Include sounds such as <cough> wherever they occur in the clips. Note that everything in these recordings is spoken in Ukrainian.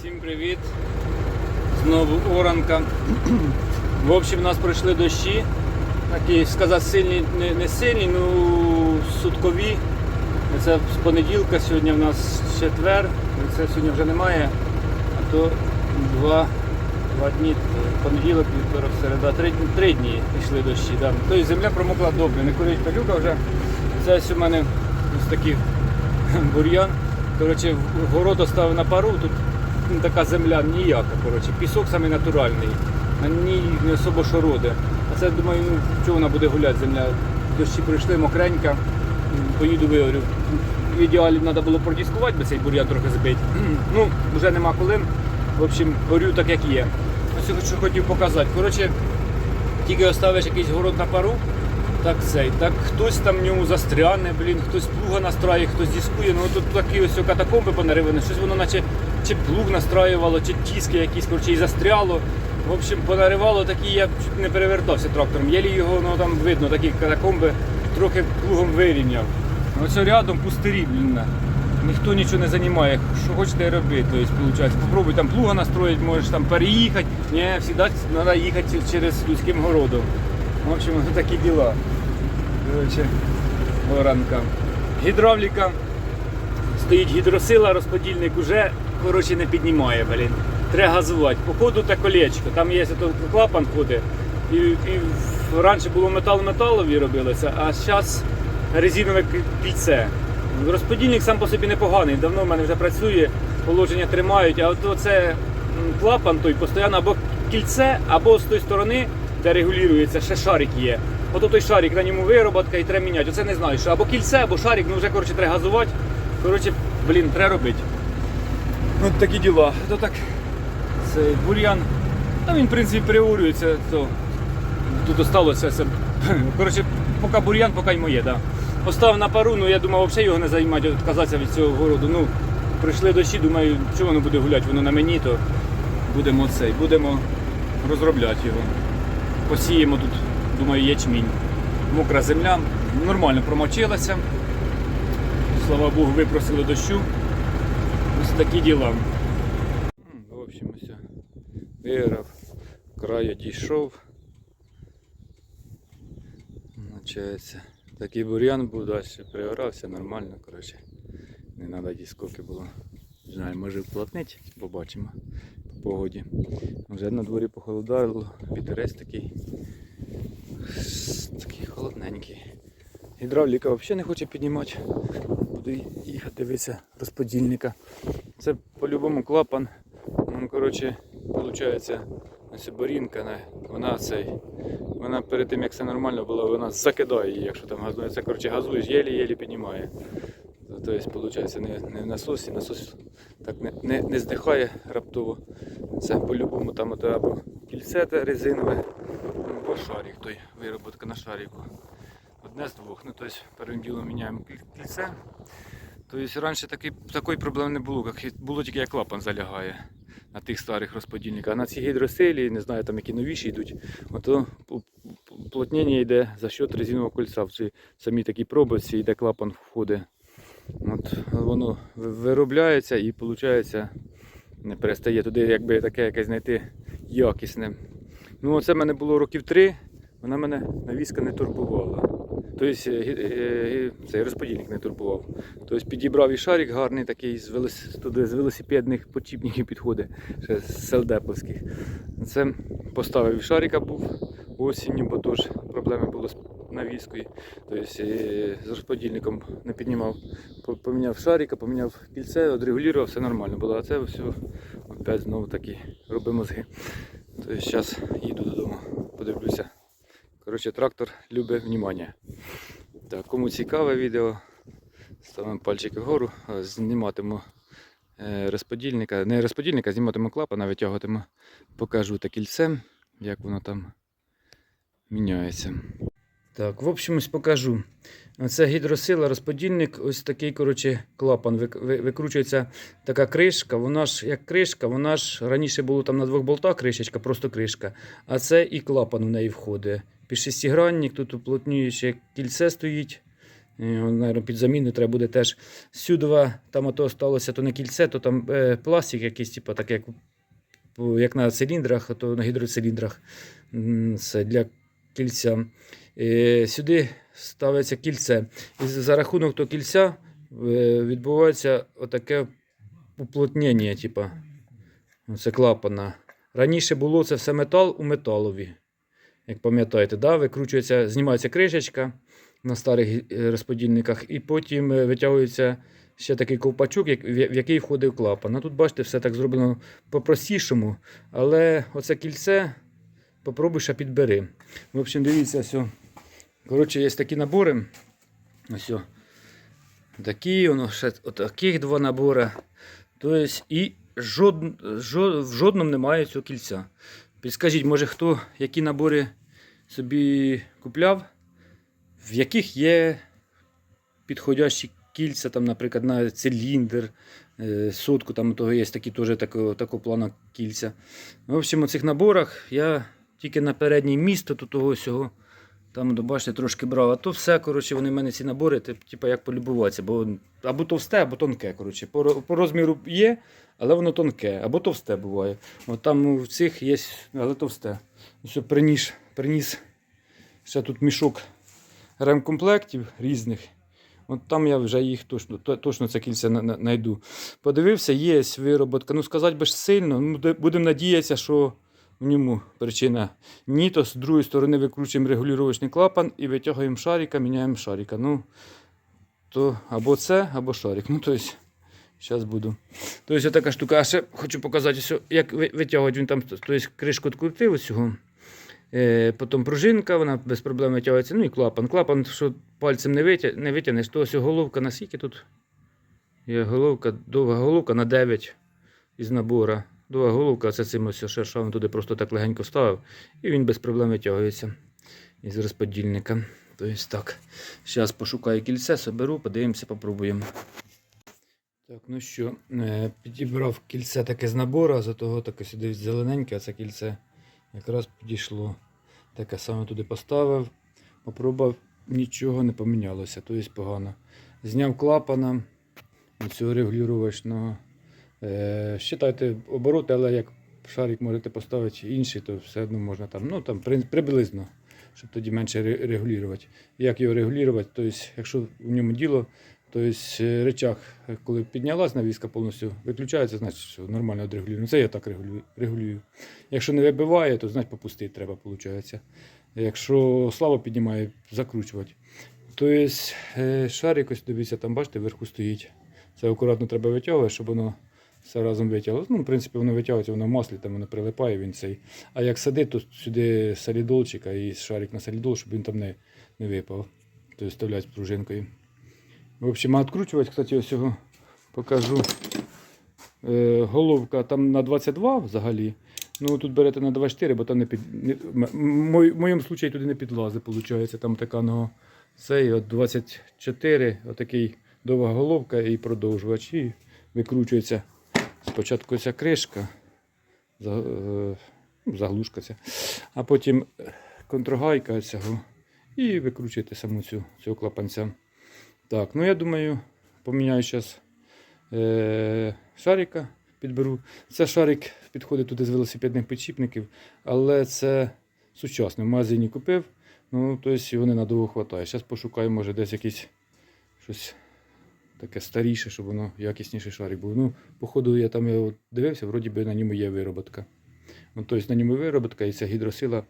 Всім привіт! Знову оранка. В общем, у нас пройшли дощі. Такі, сказати, сильні, не, не сильні, ну суткові. Це з понеділка, сьогодні в нас четвер, це сьогодні вже немає, а то два, два дні, понеділок, вівторок, середа, три, три дні пішли дощі. Да. Тобто земля промокла добре, не курить пилюка вже. Це у мене ось такий <laughs> бур'ян. Коротше, город оставив на пару, тут така земля ніяка. Коротше. Пісок саме натуральний, на ній не особо що роде. А це думаю, ну чого вона буде гуляти земля. Дощі прийшли, мокренька, поїду виорю. В ідеалі треба було продіскувати, бо цей бур'ян трохи збити. <clears throat> Ну, вже нема коли. В общем, горю так як є. Ось що хотів показати. Коротше, тільки оставиш якийсь город на пару, так цей, так хтось там в ньому застряне, блін, хтось плуга настрає, хтось дискує. Ну тут такі ось катакомби понаривані, щось воно наче чи плуг настраювало, чи тіски якісь, коротше, і застряло. В общем, понаривало такі, я чуть не перевертався трактором. Єлі його ну, там видно, такі катакомби трохи плугом вирівняв. Оце рядом пустирі, блін. Ніхто нічого не займає. Що хочете робити, тобто, виходить. Попробуй там плуга настроїти, можеш там переїхати. Ні, завжди треба їхати через людським городом. В общем, <laughs> такі діла. Короче, оранка. Гідравліка. Стоїть гідросила, розподільник уже коротше, не піднімає, блін. Треба газувати. Походу те колечко. Там є клапан ходить. І, і раніше було метал-металові робилося, а зараз резинове кільце. Розподільник сам по собі непоганий, давно в мене вже працює, положення тримають, а от оце клапан той постійно або кільце, або з тої сторони, де регулюється, ще шарик є. Ото той шарик, на ньому вироботка і треба міняти. Оце не знаю, що або кільце, або шарик, ну вже коротше треба газувати. Коротше, блін, треба робити. От такі діла. То так, цей бур'ян. Та він, в принципі, приурюється, то тут осталося. Це, <laughs> коротше, поки бур'ян, поки й моє, да. Поставив на пару, ну я думав, взагалі його не займати, відказатися від цього городу. Ну, прийшли дощі, думаю, чого воно буде гуляти, воно на мені, то будемо цей, будемо розробляти його. Посіємо тут, думаю, ячмінь. Мокра земля, нормально промочилася. Слава Богу, випросили дощу. Ось такі діла. В общем, ось. Виграв, краю дійшов. Начається. Такий бур'ян був далі, пригорався нормально, коротше. Не треба діскоки було. Не знаю, може вплотнить, побачимо по погоді. Вже на дворі похолодало, вітерець такий. Такий холодненький. Гідравліка взагалі не хоче піднімати. Буду їхати дивитися розподільника. Це по-любому клапан. Ну, коротше, виходить, ось борінка, вона цей. Вона перед тим як все нормально було, вона закидає її, якщо там газує. Це коротше газуєш, єлі-єлі піднімає. Тобто, виходить, не, не в насосі, насос так не, не, не здихає раптово. Це по-любому там от або кільце резинове, або шарик той, вироботка на шарику. Одне з двох. Ну, тобто першим ділом міняємо кільце. Тобто раніше таки, такої проблеми не було, як було тільки як клапан залягає на тих старих розподільниках. А на цій гідросилі, не знаю, там які новіші йдуть, ото уплотнення йде за счет резинового кольця. В цій самій такій пробочці йде клапан входить. От воно виробляється і виходить, не перестає туди якби таке якесь знайти якісне. Ну, оце в мене було років три, вона мене навіска не турбувала. Тобто е, гі- е, цей розподільник не турбував. Тобто підібрав і шарик гарний такий з, туди, з велосипедних почіпників підходить, ще з селдеповських. Це поставив і шарика був осінню, бо теж проблеми було з навіскою. Тобто е, з розподільником не піднімав. Поміняв шарика, поміняв кільце, одрегулював, все нормально було. А це все опять знову такі робимо мозги. Тобто зараз їду додому, подивлюся. Коротше, трактор любить внимання. Так, кому цікаве відео, ставимо пальчики вгору, зніматиму е, розподільника, не розподільника, зніматиму клапана, витягуватиму, покажу та кільцем, як воно там міняється. Так, в общем, ось покажу. Це гідросила, розподільник, ось такий коротше, клапан. Викручується така кришка. Вона ж як кришка, вона ж раніше було там на двох болтах кришечка, просто кришка. А це і клапан в неї входить. Під шестигранник, тут уплотнююче кільце стоїть. Наверное, під заміну треба буде теж сюдова, там ото сталося, то не кільце, то там е, пластик якийсь, типу, так як, як на циліндрах, то на гідроциліндрах. Це для кільця. Е, сюди ставиться кільце. І за рахунок того кільця е, відбувається отаке уплотнення, типу, це клапана. Раніше було це все метал у металові. Як пам'ятаєте, да? викручується, знімається кришечка на старих е, розподільниках, і потім витягується ще такий ковпачок, в який входив клапан. Ну, тут, бачите, все так зроблено по-простішому, але оце кільце попробуй ще підбери. В общем, дивіться, все. Коротше, є такі набори. Ось. Такі, воно ще отаких два набори. Тобто, і жод, жод, в жодному немає цього кільця. Підскажіть, може хто які набори собі купляв, в яких є підходящі кільця, там, наприклад, на циліндр, е, сотку, там того є такі теж такого, такого плану кільця. В общем, у цих наборах я тільки на переднє місто тут того всього. Там, ну, бачите, трошки брав. А то все, коротше, вони в мене ці набори, типу, як полюбуватися. Бо або товсте, або тонке. Коротше. По, по розміру є, але воно тонке, або товсте буває. От там ну, в цих є, але товсте. Ось приніс, приніс ще тут мішок ремкомплектів різних. От там я вже їх точно, точно це на- знайду. Подивився, є вироботка. Ну, сказати би ж сильно. Ну, будемо надіятися, що в ньому причина. Ні, то з другої сторони викручуємо регулювачний клапан і витягуємо шарика, міняємо шарика. Ну, то або це, або шарик. Ну, тобто, зараз буду. Тобто, така штука. А ще хочу показати, як витягувати він там, тобто, кришку відкрутив ось. Е, потім пружинка, вона без проблем витягується. Ну і клапан. Клапан, що пальцем не, витя... не витягнеш, то ось головка на скільки тут? Є головка, довга головка на 9 із набора. Довга головка, це цим ось шершавим туди просто так легенько ставив. І він без проблем витягується із розподільника. Тобто так. Зараз пошукаю кільце, соберу, подивимося, попробуємо. Так, ну що, е, підібрав кільце таке з набору, за того таке сюди зелененьке, а це кільце якраз підійшло. Таке саме туди поставив. Попробував, нічого не помінялося, тобто погано. Зняв клапана цього регулювачного. Е, считайте обороти, але як шарик можете поставити інший, то все одно можна там, ну там приблизно, щоб тоді менше регулювати. Як його регулювати? Тобто, якщо в ньому діло, тобто е, речах, е, коли піднялась навіска повністю виключається, значить що нормально відрегулюю. Ну, Це я так регулюю. Якщо не вибиває, то значить попустити треба, виходить. Якщо слабо піднімає, закручувати. Тобто шарик, ось дивіться, там бачите, вверху стоїть. Це акуратно треба витягувати, щоб воно все разом витягнуло. Ну, в принципі, воно витягується, воно в маслі, там воно прилипає, він цей. А як садить, то сюди солідолчика і шарик на солідол, щоб він там не, не випав. Тобто вставляють з пружинкою. В общем, а відкручувати, кстати, ось його покажу. Е, головка там на 22 взагалі. Ну тут берете на 24, бо там не під. В моєму случаї туди не підлазить, виходить. Там така нога. Цей от 24, отакий довга головка і продовжувач. І викручується спочатку ця кришка, е, ну, заглушка ця, а потім контргайка цього. І викручуєте саму цю, цього клапанця. Так, ну я думаю, поміняю зараз е, шарика, підберу. Це шарик підходить туди з велосипедних підшипників, але це сучасний. В магазині купив. Ну, тобто його ненадовго вистачає. Зараз пошукаю, може, десь якийсь щось таке старіше, щоб воно якісніший шарик був. Ну, походу, я там його дивився, вроді би на ньому є вироботка. Ну, тобто на ньому вироботка і ця гідросила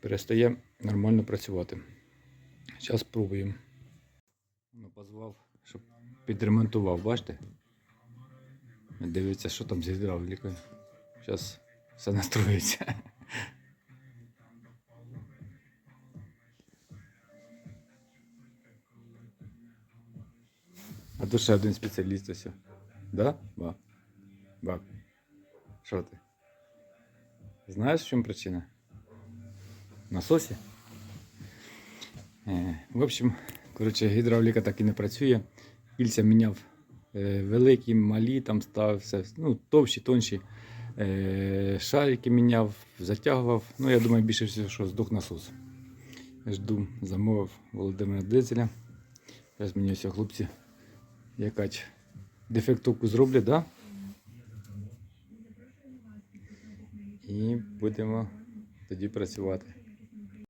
перестає нормально працювати. Зараз спробуємо. Ну, позвав, щоб підремонтував, бачите? Дивіться, що там з гідравлікою. Зараз все настроїться. Тут ще один спеціаліст ось. Да? Ба. Ба. Що ти? Знаєш, в чому причина? Насосі? Е, в общем, коротше, гідравліка так і не працює. Кільця міняв е, великі, малі, там ставив все, ну, товщі, тонші. Е, шарики міняв, затягував. Ну, я думаю, більше всього, що здох насос. Жду, замовив Володимира Дизеля. Зараз мені ось хлопці якась дефектовку зроблять, да? І будемо тоді працювати.